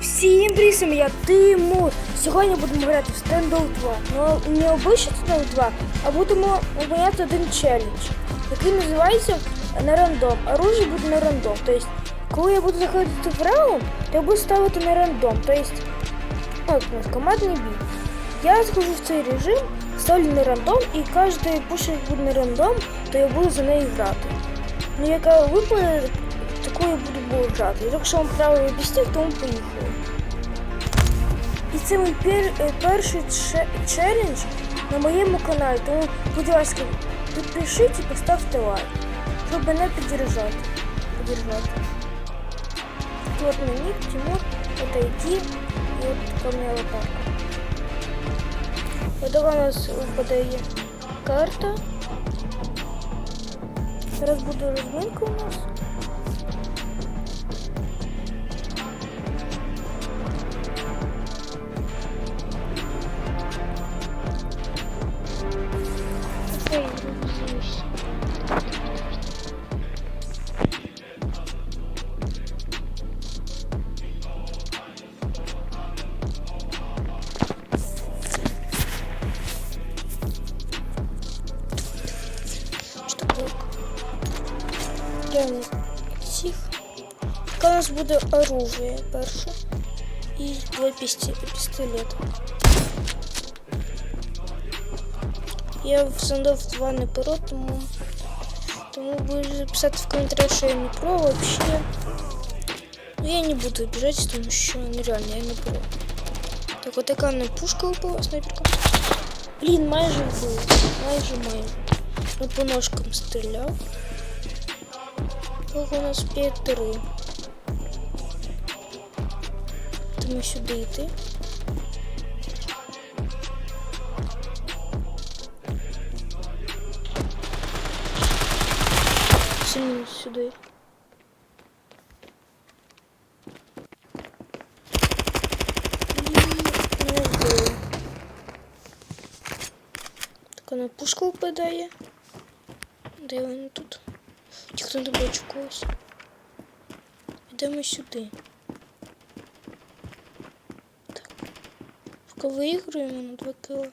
Всім привіт, я Тимур. Сьогодні будемо грати в Standoff 2. Ну, не обичний Standoff 2, а будемо виконати один челендж, який називається на рандом. Оружие буде на рандом. Тобто, коли я буду заходити в раунд, то я буду ставити на рандом. Тобто, ну, як у нас командний бій. Я захожу в цей режим, ставлю на рандом, і кожен пуш як буде на рандом, то я буду за неї грати. Ну, яка випаде, таку я буду грати. Якщо вам правильно об'яснив, то ми поїхали. І це мій пер, е, перший че- челендж на моєму каналі. Тому, будь ласка, підпишіть і поставте лайк, щоб мене піддержати. піддержати. Тут мій нік, Тимур, это і от така в лопатка. Ось така у нас випадає карта. Зараз буде розминка у нас. Глянемо всіх. Яке у нас буде оружие перше. І два пісті- пістолета. Я в Сандов 2 не про, тому, тому будете писати в коментарях, що я не про вообще. Ну я не буду обижать, тому що ну реально я не про. Так, вот така на пушка упала, снайперка. Блін, майже вбив. Майже майже. Ну по ножкам стріляв. Ого, у нас 5-3. Тому сюди йти. Сильно не вбили. Так вона пушка впадає. Де вони тут? Чи хто не бачу когось? Йдемо сюди. Так. Поки виіграємо на 2 кіла.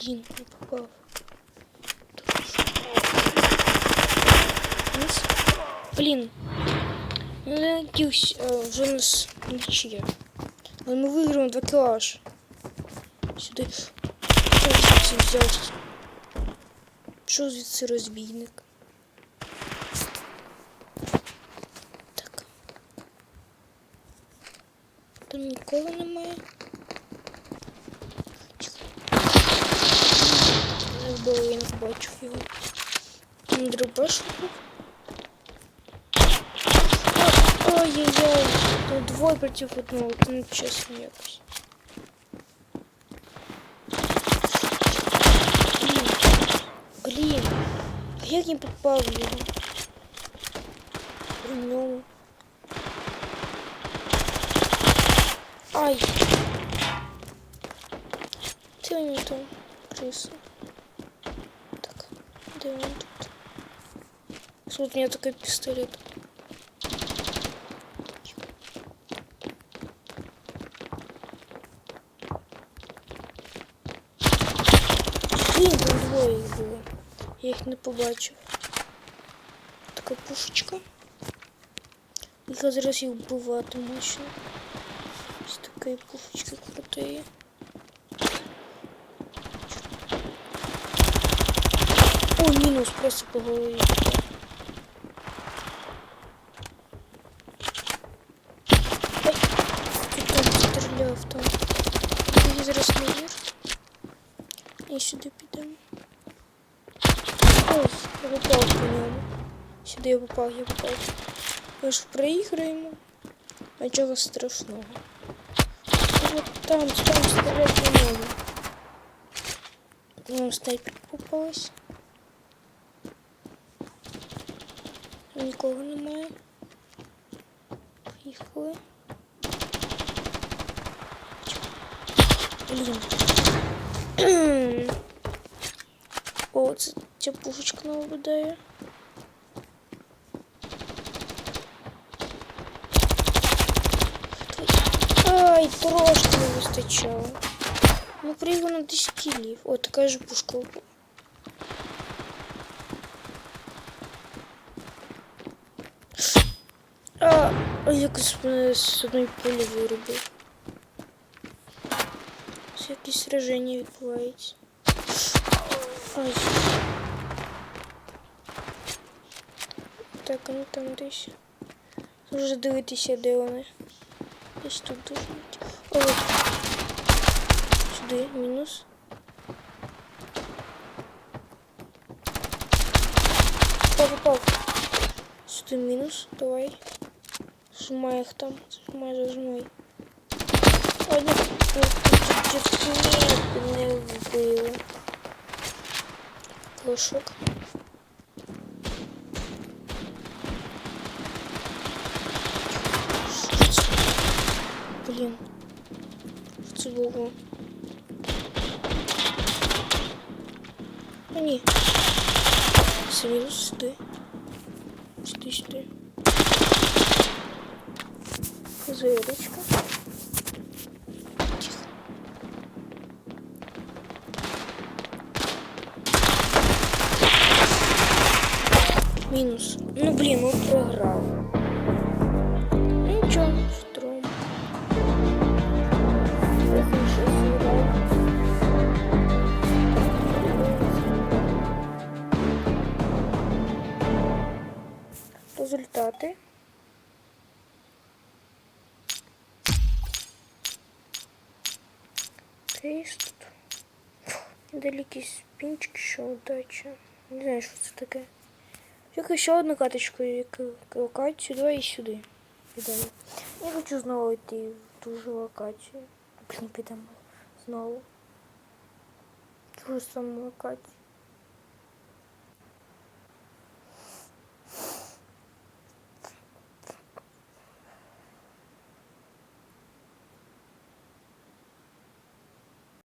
Блін, не. Вниз. Блін. Ну, я надіюсь, е, у нас нічия. Але ми виграємо 2 кіла аж. Сюди. Звідси взявся? Що звідси розбійник? Так. Там нікого немає. Не вбив, я не побачив його. Дробаш був. О, Ой-яй-яй, тут двоє проти одного, не чесно якось. Блін, блін, а як не попав в його? Ну. Ай. Ти мені там криса. Так, де він тут? Вот у меня такой пистолет. Блін, там двоє їх було. Я їх не побачив. Така пушечка. Їх зараз їх вбивати мощно. Ось такої пушечки крутої. О, мінус просто по голові. Стріляв там. Зараз наверх. І сюди підемо. Я попав по ньому. Сюди я попав, я попав. Ми ж проіграємо. Нічого страшного. От там, там стріляти не можу. Нам снайперка попалась. Нікого немає. Поїхали. Блін. О, це Пушечку новую даю. Ай, трошки не вистачало. Ну, приїхав на 10 кілів. О, така ж пушка. А, я мене одной пули вырубил. вирубив. Якісь сраження відбувається. Так, вони там десь. Може дивитися, де вони. Десь тут дуже. О, от. Сюди, мінус. Попав, попав. Сюди мінус, давай. Зжимай їх там, зжимай, зажимай. Ну, ну, не вбили. Клошок. Блін. Що це було? А ні. Це мінус сюди. Сюди, сюди. Зирочка. Тихо. Мінус. Ну блін, ну програв. Ну нічого, Результати. Тест. Далекий спінчик, що удача. Не знаю, що це таке. Тільки ще одну каточку к- локацію, давай і сюди. Підемо. Я хочу знову йти в ту ж локацію. Блін, підемо знову. Ту ж саму локацію.